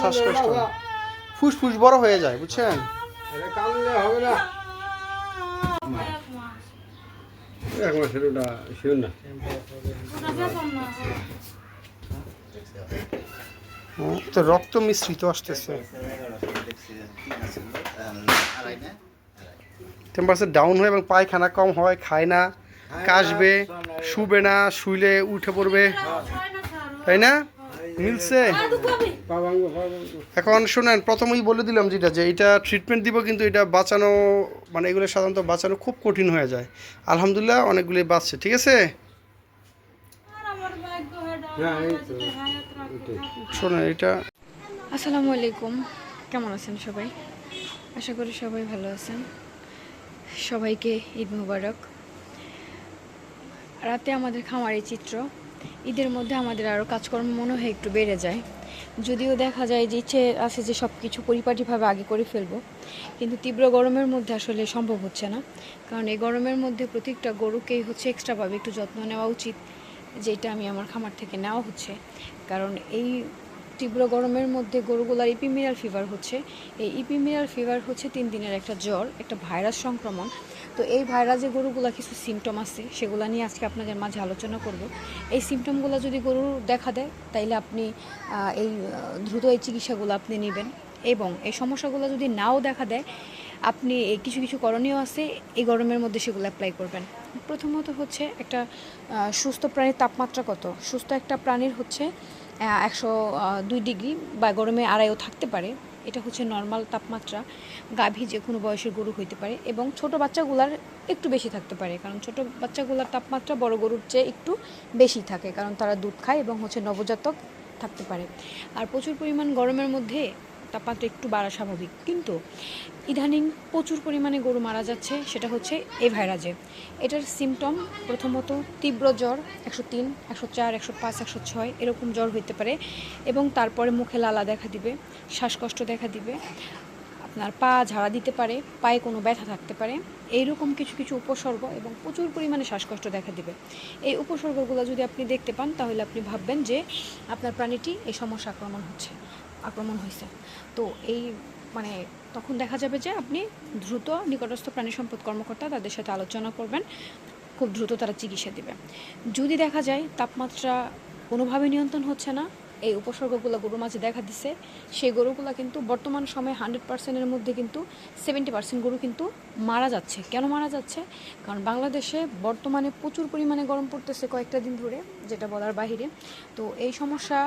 শ্বাসকষ্ট ফুসফুস বড় হয়ে যায় বুঝছেন? হুম, তো রক্ত মিশ্রিত আসতেছে। টেম্পারেচার ডাউন হয় এবং পায়খানা কম হয় খায় না কাশবে শুবে না শুইলে উঠে পড়বে। তাই না? মিলছে এখন শোনেন, প্রথমেই বলে দিলাম যেটা, যে এটা ট্রিটমেন্ট দিব কিন্তু এটা বাঁচানো মানে এগুলো সাধারণত বাঁচানো খুব কঠিন হয়ে যায়। আলহামদুলিল্লাহ অনেকগুলি বাঁচছে, ঠিক আছে? শোনেন, এটা আসসালামু আলাইকুম। কেমন আছেন সবাই? আশা করি সবাই ভালো আছেন। সবাইকে ঈদ মুবারক। রাতে আমাদের খামারের চিত্র। ঈদের মধ্যে আমাদের আরও কাজকর্ম মনে হয় একটু বেড়ে যায়। যদিও দেখা যায় যে ইচ্ছে আছে যে সব কিছু পরিপাটিভাবে আগে করে ফেলব, কিন্তু তীব্র গরমের মধ্যে আসলে সম্ভব হচ্ছে না। কারণ এই গরমের মধ্যে প্রত্যেকটা গরুকেই হচ্ছে এক্সট্রাভাবে একটু যত্ন নেওয়া উচিত, যেটা আমি আমার খামার থেকে নেওয়া হচ্ছে। কারণ এই তীব্র গরমের মধ্যে গরুগুলার ইপিমিরাল ফিভার হচ্ছে। এই ইপিমিরাল ফিভার হচ্ছে তিন দিনের একটা জ্বর, একটা ভাইরাস সংক্রমণ তো এই ভাইরাসে গরুগুলা কিছু সিমটম আছে, সেগুলো নিয়ে আজকে আপনাদের মাঝে আলোচনা করব। এই সিমটমগুলো যদি গরুর দেখা দেয়, তাইলে আপনি এই দ্রুত এই চিকিৎসাগুলো আপনি নেবেন। এবং এই সমস্যাগুলো যদি নাও দেখা দেয়, আপনি কিছু কিছু করণীয় আছে, এই গরমের মধ্যে সেগুলো অ্যাপ্লাই করবেন। প্রথমত হচ্ছে একটা সুস্থ প্রাণীর তাপমাত্রা কত? সুস্থ একটা প্রাণীর হচ্ছে একশো দুই ডিগ্রি বা গরমে আড়াইও থাকতে পারে। এটা হচ্ছে নর্মাল তাপমাত্রা। গাভী যে কোনো বয়সের গরু হইতে পারে এবং ছোট বাচ্চাগুলার একটু বেশি থাকতে পারে, কারণ ছোট বাচ্চাগুলার তাপমাত্রা বড় গরুর চেয়ে একটু বেশি থাকে, কারণ তারা দুধ খায় এবং হচ্ছে নবজাতক থাকতে পারে। আর প্রচুর পরিমাণ গরমের মধ্যে তাপমাত্রা একটু বাড়া স্বাভাবিক। কিন্তু ইদানিং প্রচুর পরিমাণে গরু মারা যাচ্ছে, সেটা হচ্ছে এই ভাইরাসে। এটার সিমটম প্রথমত তীব্র জ্বর, একশো তিন, একশো চার, একশো পাঁচ, একশো ছয়, এরকম জ্বর হইতে পারে এবং তারপরে মুখে লালা দেখা দিবে, শ্বাসকষ্ট দেখা দিবে, আপনার পা ঝাড়া দিতে পারে, পায়ে কোনো ব্যথা থাকতে পারে, এইরকম কিছু কিছু উপসর্গ এবং প্রচুর পরিমাণে শ্বাসকষ্ট দেখা দিবে। এই উপসর্গগুলো যদি আপনি দেখতে পান, তাহলে আপনি ভাববেন যে আপনার প্রাণীটি এই সমস্যা আক্রমণ হচ্ছে। আক্রমণ হয়েছে। তো এই মানে তখন দেখা যাবে যে আপনি দ্রুত নিকটস্থ প্রাণী সম্পদ কর্মকর্তা তাদের সাথে আলোচনা করবেন, খুব দ্রুত তারা চিকিৎসা দেবে। যদি দেখা যায় তাপমাত্রা কোনোভাবে নিয়ন্ত্রণ হচ্ছে না এই উপসর্গগুলো গরুর মাঝে দেখা দিছে। সেই গরুগুলো কিন্তু বর্তমান সময়ে হান্ড্রেড পার্সেন্টের মধ্যে কিন্তু সেভেন্টি পার্সেন্ট গরু কিন্তু মারা যাচ্ছে। কেন মারা যাচ্ছে? কারণ বাংলাদেশে বর্তমানে প্রচুর পরিমাণে গরম পড়তেছে কয়েকটা দিন ধরে, যেটা বলার বাহিরে তো এই সমস্যা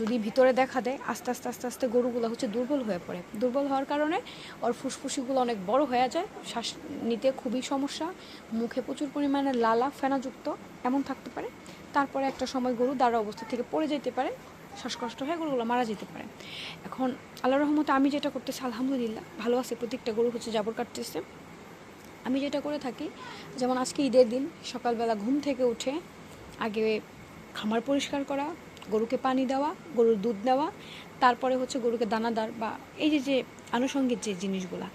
যদি ভিতরে দেখা দেয়, আস্তে আস্তে আস্তে আস্তে গরুগুলো হচ্ছে দুর্বল হয়ে পড়ে। দুর্বল হওয়ার কারণে ওর ফুসফুসিগুলো অনেক বড় হয়ে যায়, শ্বাস নিতে খুবই সমস্যা, মুখে প্রচুর পরিমাণে লালা ফেনাযুক্ত এমন থাকতে পারে। তারপরে একটা সময় গরু দাঁড়া অবস্থা থেকে পড়ে যেতে পারে, শ্বাসকষ্ট হয়ে গরুগুলো মারা যেতে পারে। এখন আল্লাহ রহমতে আমি যেটা করতেছি, আলহামদুলিল্লাহ, ভালো আছে, প্রত্যেকটা গরু হচ্ছে জাবর কাটতেছে। আমি যেটা করে থাকি, যেমন আজকে ঈদের দিন, সকালবেলা ঘুম থেকে উঠে আগে খামার পরিষ্কার করা, গরুকে পানি দেওয়া, গরুর দুধ দেওয়া তারপরে হচ্ছে গরুকে দানাদার বা এই যে যে আনুষঙ্গিক যে জিনিসগুলা,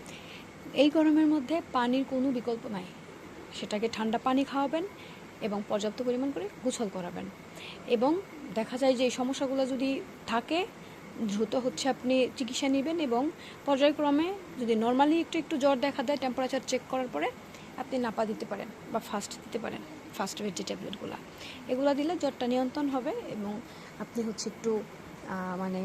এই গরমের মধ্যে পানির কোনো বিকল্প নাই। সেটাকে ঠান্ডা পানি খাওয়াবেন এবং পর্যাপ্ত পরিমাণ করে গোসল করাবেন। এবং দেখা যায় যে এই সমস্যাগুলো যদি থাকে, দ্রুত হচ্ছে আপনি চিকিৎসা নেবেন এবং পর্যায়ক্রমে যদি নর্মালি একটু একটু জ্বর দেখা দেয় টেম্পারেচার চেক করার পরে আপনি নাপা দিতে পারেন বা ফাস্ট দিতে পারেন ফার্স্ট এড যে ট্যাবলেটগুলো এগুলো দিলে জ্বরটা নিয়ন্ত্রণ হবে এবং আপনি হচ্ছে একটু মানে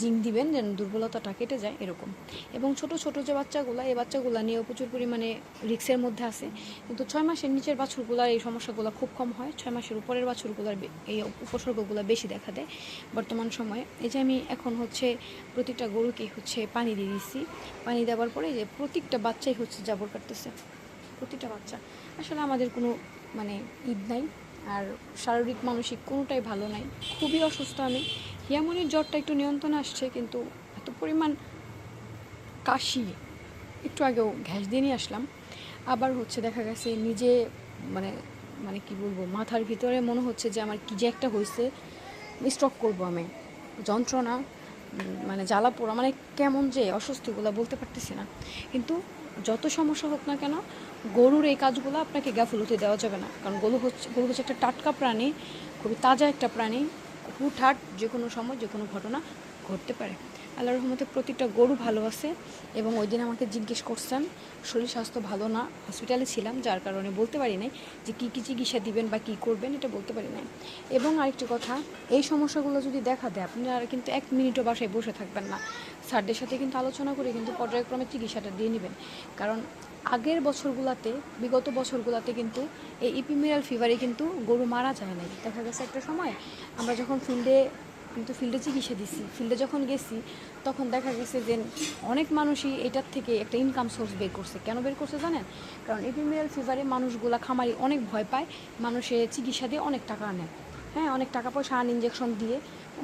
জিঙ্ক দিবেন, যেন দুর্বলতাটা কেটে যায়, এরকম। এবং ছোট ছোট যে বাচ্চাগুলো, এই বাচ্চাগুলো নিয়েও প্রচুর পরিমাণে রিক্সের মধ্যে আছে। কিন্তু ছয় মাসের নিচের বাছুরগুলোর এই সমস্যাগুলো খুব কম হয়। ছয় মাসের উপরের বাছুরগুলোর এই উপসর্গগুলো বেশি দেখা দেয় বর্তমান সময়ে। এই যে আমি এখন হচ্ছে প্রতিটা গরুকে হচ্ছে পানি দিয়ে দিচ্ছি পানি দেওয়ার পরে যে প্রত্যেকটা বাচ্চাই হচ্ছে জাবর কাটতেছে। প্রতিটা বাচ্চা। আসলে আমাদের কোনো মানে ঈদ নাই। আর শারীরিক, মানসিক কোনোটাই ভালো নাই। খুবই অসুস্থ আমি। হিয়ামনির জ্বরটা একটু নিয়ন্ত্রণে আসছে, কিন্তু এত পরিমাণ কাশি, একটু আগেও ঘ্যাস দিয়ে নিয়ে আসলাম। আবার হচ্ছে দেখা গেছে নিজে মানে মানে কি বলব, মাথার ভিতরে মনে হচ্ছে যে আমার কি যে একটা হয়েছে স্ট্রক করব আমি। যন্ত্রণা মানে জ্বালা পোড়া মানে কেমন যে অস্বস্তিগুলো বলতে পারতেছি না। কিন্তু যত সমস্যা হোক না কেন, গরুর এই কাজগুলো আপনাকে গাফুলতি দেওয়া যাবে না। কারণ গরু হচ্ছে গরু হচ্ছে একটা টাটকা প্রাণী, খুবই তাজা একটা প্রাণী, হুটহাট যে কোনো সময়, যে কোনো ঘটনা ঘটতে পারে। আল্লাহ রহমতে প্রতিটা গরু ভালো আছে এবং ওই দিন আমাকে জিজ্ঞেস করছেন, শরীর স্বাস্থ্য ভালো না? হসপিটালে ছিলাম, যার কারণে বলতে পারি নাই যে কী কী চিকিৎসা দিবেন বা কী করবেন, এটা বলতে পারি নাই। এবং আরেকটি কথা, এই সমস্যাগুলো যদি দেখা দেয়, আপনারা কিন্তু এক মিনিটও বাসায় বসে থাকবেন না। স্যারদের সাথে কিন্তু আলোচনা করে কিন্তু পর্যায়ক্রমে চিকিৎসাটা দিয়ে নেবেন। কারণ আগের বছরগুলোতে, বিগত বছরগুলোতে কিন্তু এই ইপিমিরাল ফিভারে কিন্তু গরু মারা যায় নাই। দেখা গেছে একটা সময় আমরা যখন ফিল্ডে কিন্তু ফিল্ডে চিকিৎসা দিছি ফিল্ডে যখন গেছি, তখন দেখা গেছে যে অনেক মানুষই এটার থেকে একটা ইনকাম সোর্স বের করছে। কেন বের করছে জানেন? কারণ এপিমিরাল ফিভারে মানুষগুলা খামারি অনেক ভয় পায় মানুষের চিকিৎসা দিয়ে অনেক টাকা নেয় হ্যাঁ অনেক টাকা পয়সা আন ইঞ্জেকশন দিয়ে,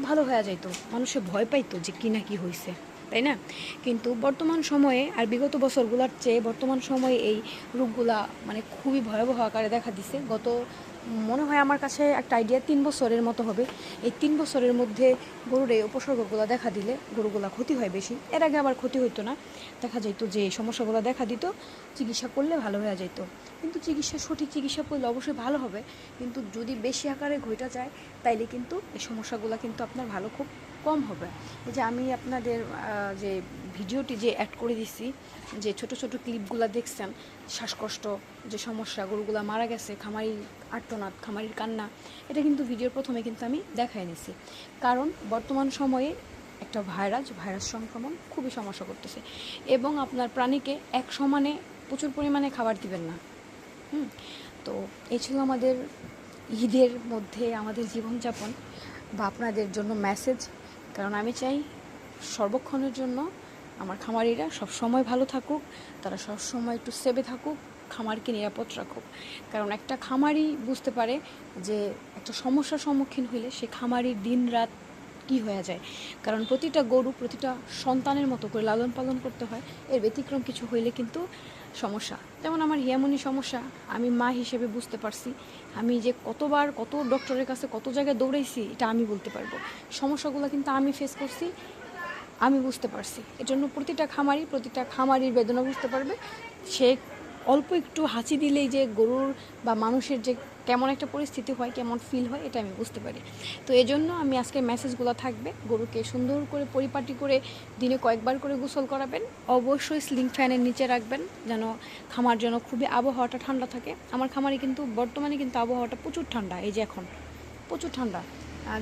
ভালো হয়ে যাইতো। মানুষে ভয় পাইতো যে কি না কি হয়েছে তাই না? কিন্তু বর্তমান সময়ে আর বিগত বছরগুলোর চেয়ে বর্তমান সময়ে এই রোগগুলা মানে খুবই ভয়াবহ আকারে দেখা দিছে। গত মনে হয় আমার কাছে একটা আইডিয়া তিন বছরের মতো হবে। এই তিন বছরের মধ্যে গরুর এই উপসর্গগুলো দেখা দিলে গরুগুলা ক্ষতি হয় বেশি। এর আগে আবার ক্ষতি হইতো না। দেখা যেত যে সমস্যাগুলো দেখা দিত, চিকিৎসা করলে ভালো হয়ে যেত কিন্তু চিকিৎসা, সঠিক চিকিৎসা করলে অবশ্যই ভালো হবে। কিন্তু যদি বেশি আকারে ঘটা যায়, তাইলে কিন্তু এই সমস্যাগুলো কিন্তু আপনার ভালো খুব কম হবে। এই যে আমি আপনাদের যে ভিডিওটি যে অ্যাড করে দিছি, যে ছোট ছোট ক্লিপগুলো দেখছেন, শ্বাসকষ্ট, যে সমস্যা, গরুগুলা মারা গেছে খামারি আর্তনাদ, খামারির কান্না, এটা কিন্তু ভিডিওর প্রথমে কিন্তু আমি দেখাই নিছি। কারণ বর্তমান সময়ে একটা ভাইরাস ভাইরাস সংক্রমণ খুবই সমস্যা করতেছে। এবং আপনার প্রাণীকে এক সমানে প্রচুর পরিমাণে খাবার দিবেন না। হুম? তো এই ছিল আমাদের ঈদের মধ্যে আমাদের জীবনযাপন বা আপনাদের জন্য মেসেজ কারণ আমি চাই সর্বক্ষণের জন্য আমার খামারিরা সব সময় ভালো থাকুক, তারা সব সময় একটু সেবে থাকুক, খামারকে নিরাপদ রাখুক। কারণ একটা খামারি বুঝতে পারে যে একটা সমস্যার সম্মুখীন হইলে সে খামারি দিন রাত কি হয়ে যায়? কারণ প্রতিটা গরু প্রতিটা সন্তানের মতো করে লালন পালন করতে হয়। এর ব্যতিক্রম কিছু হইলে কিন্তু সমস্যা। যেমন আমার হিয়ামনি সমস্যা, আমি মা হিসেবে বুঝতে পারছি। আমি যে কতবার কত ডক্টরের কাছে কত জায়গায় দৌড়াইছি, এটা আমি বলতে পারব। সমস্যাগুলো কিন্তু আমি ফেস করছি, আমি বুঝতে পারছি। এজন্য প্রতিটা খামারি প্রতিটা খামারির বেদনা বুঝতে পারবে। সে অল্প একটু হাঁচি দিলেই যে গরুর বা মানুষের যে কেমন একটা পরিস্থিতি হয়, কেমন ফিল হয়, এটা আমি বুঝতে পারি। তো এই জন্য আমি আজকে মেসেজগুলো থাকবে। গরুকে সুন্দর করে পরিপাটি করে দিনে কয়েকবার করে গোসল করাবেন। অবশ্যই স্লিং ফ্যানের নিচে রাখবেন যেন খামার যেন খুবই আবহাওয়াটা ঠান্ডা থাকে। আমার খামারে কিন্তু, বর্তমানে কিন্তু আবহাওয়াটা প্রচুর ঠান্ডা, এই যে এখন। প্রচুর ঠান্ডা।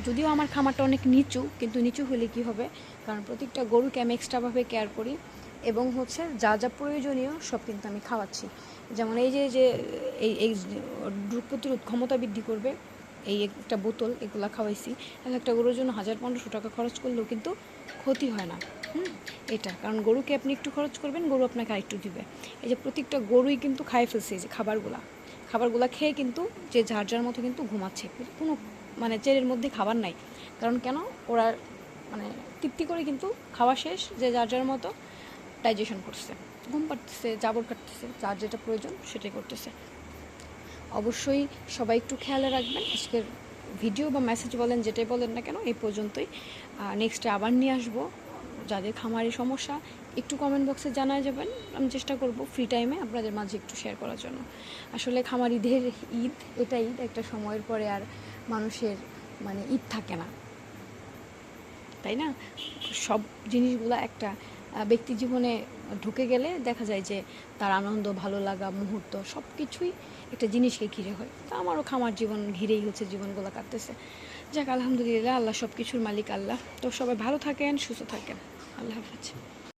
যদিও আমার খামারটা অনেক নিচু, কিন্তু নিচু হলে কি হবে? কারণ প্রত্যেকটা গরুকে আমি এক্সট্রাভাবে কেয়ার করি। এবং হচ্ছে যা যা প্রয়োজনীয় সব কিন্তু আমি খাওয়াচ্ছি। যেমন এই যে যে এই এই রোগ প্রতিরোধ ক্ষমতা বৃদ্ধি করবে, এই একটা বোতল এগুলা খাওয়াইছি এক একটা গরুর জন্য হাজার পনেরোশো টাকা খরচ করলেও কিন্তু ক্ষতি হয় না। হুম? এটা, কারণ গরুকে আপনি একটু খরচ করবেন, গরু আপনাকে আরেকটু দিবে। এই যে প্রত্যেকটা গরুই কিন্তু খাই ফেলছে এই যে খাবারগুলা। খাবারগুলা খেয়ে কিন্তু যে যার যার মতো কিন্তু ঘুমাচ্ছে। কোনো মানে চেরের মধ্যে খাবার নাই। কারণ কেন? ওরা মানে তৃপ্তি করে কিন্তু খাওয়া শেষ, যে যার যার মতো ডাইজেশন করছে। ঘুম পাড়তেছে, জাবর কাটতেছে, যার যেটা প্রয়োজন সেটাই করতেছে। অবশ্যই সবাই একটু খেয়ালে রাখবেন। আজকের ভিডিও বা মেসেজ বলেন, যেটাই বলেন না কেন, এই পর্যন্তই। নেক্সটে আবার নিয়ে আসব। যাদের খামারি সমস্যা, একটু কমেন্ট বক্সে জানায় যাবেন। আমি চেষ্টা করব ফ্রি টাইমে আপনাদের মাঝে একটু শেয়ার করার জন্য। আসলে খামারিদের ঈদ, এটা ঈদ, একটা সময়ের পরে আর মানুষের মানে ঈদ থাকে না। তাই না? সব জিনিসগুলো একটা ব্যক্তি জীবনে ঢুকে গেলে দেখা যায় যে তার আনন্দ, ভালো লাগা, মুহূর্ত সব কিছুই একটা জিনিসকে ঘিরে হয়। তা আমারও খামার জীবন ঘিরেই হচ্ছে, জীবনগুলো কাটতেছে। যাক, আলহামদুলিল্লাহ, আল্লাহ সব কিছুর মালিক আল্লাহ। তো সবাই ভালো থাকেন, সুস্থ থাকেন। আল্লাহ হাফেজ।